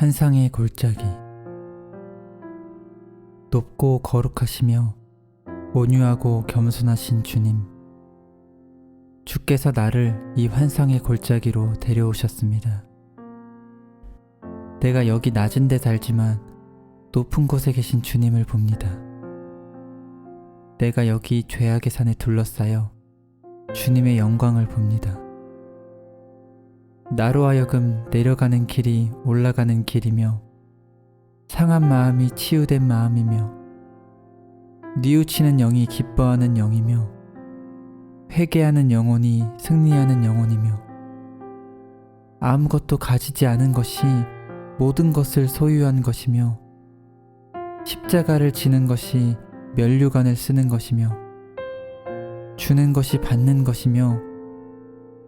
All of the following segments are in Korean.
한 상의 골짜기 높고 거룩하시며 온유하고 겸손하신 주님 주께서 나를 이 환상의 골짜기로 데려오셨습니다. 내가 여기 낮은 데 살지만 높은 곳에 계신 주님을 봅니다. 내가 여기 죄악의 산에 둘러싸여 주님의 영광을 봅니다. 나로 하여금 내려가는 길이 올라가는 길이며 상한 마음이 치유된 마음이며 뉘우치는 영이 기뻐하는 영이며 회개하는 영혼이 승리하는 영혼이며 아무것도 가지지 않은 것이 모든 것을 소유한 것이며 십자가를 지는 것이 면류관을 쓰는 것이며 주는 것이 받는 것이며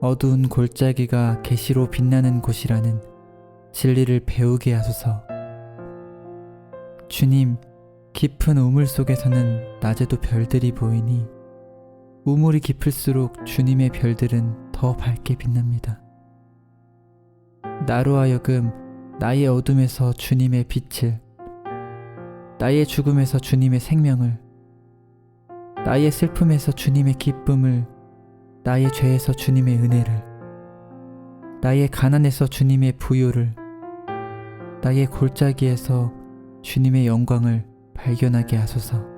어두운 골짜기가 계시로 빛나는 곳이라는 진리를 배우게 하소서. 주님, 깊은 우물 속에서는 낮에도 별들이 보이니 우물이 깊을수록 주님의 별들은 더 밝게 빛납니다. 나로 하여금 나의 어둠에서 주님의 빛을, 나의 죽음에서 주님의 생명을, 나의 슬픔에서 주님의 기쁨을 나의 죄에서 주님의 은혜를, 나의 가난에서 주님의 부요를, 나의 골짜기에서 주님의 영광을 발견하게 하소서.